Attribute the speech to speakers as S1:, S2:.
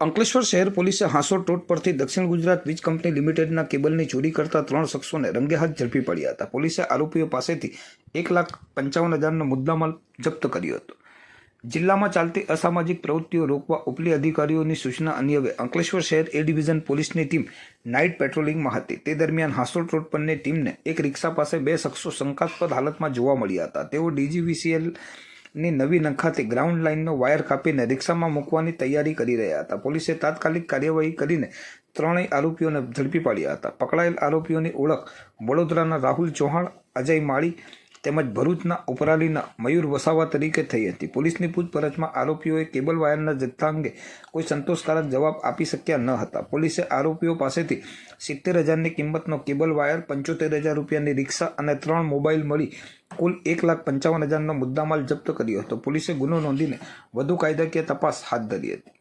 S1: અંકલેશ્વર શહેર પોલીસે હાંસોડ રોડ પરથી દક્ષિણ ગુજરાત વીજ કંપની લિમિટેડના કેબલની ચોરી કરતા ત્રણ શખ્સોને રંગે હાથ ઝડપી પડ્યા હતા. પોલીસે આરોપીઓ પાસેથી એક લાખ પંચાવન હજારનો મુદ્દામાલ જપ્ત કર્યો હતો. જિલ્લામાં ચાલતી અસામાજિક પ્રવૃત્તિઓ રોકવા ઉપલી અધિકારીઓની સૂચના અન્વયે અંકલેશ્વર શહેર એ ડિવિઝન પોલીસની ટીમ નાઇટ પેટ્રોલિંગમાં હતી. તે દરમિયાન હાંસોડ રોડ પરની ટીમને એક રિક્ષા પાસે બે શખ્સો શંકાસ્પદ હાલતમાં જોવા મળ્યા હતા. તેઓ ડીજીવીસીએલ ની નવી નખાતી ગ્રાઉન્ડ લાઇનનો વાયર કાપીને રિક્ષામાં મૂકવાની તૈયારી કરી રહ્યા હતા. પોલીસે તાત્કાલિક કાર્યવાહી કરીને ત્રણેય આરોપીઓને ઝડપી પાડ્યા હતા. પકડાયેલ આરોપીઓની ઓળખ વડોદરાના રાહુલ ચૌહાણ, અજય માળી તેમજ ભરૂચના ઉપરાલીના મયુર વસાવા તરીકે થઈ હતી. પોલીસની પૂછપરછમાં આરોપીઓએ કેબલ વાયરના જથ્થા અંગે કોઈ સંતોષકારક જવાબ આપી શક્યા ન હતા. પોલીસે આરોપીઓ પાસેથી સિત્તેર હજારની કિંમતનો કેબલ વાયર, પંચોતેર હજાર રૂપિયાની રિક્ષા અને ત્રણ મોબાઈલ મળી કુલ એક લાખ પંચાવન હજારનો મુદ્દામાલ જપ્ત કર્યો હતો. પોલીસે ગુનો નોંધીને વધુ કાયદાકીય તપાસ હાથ ધરી હતી.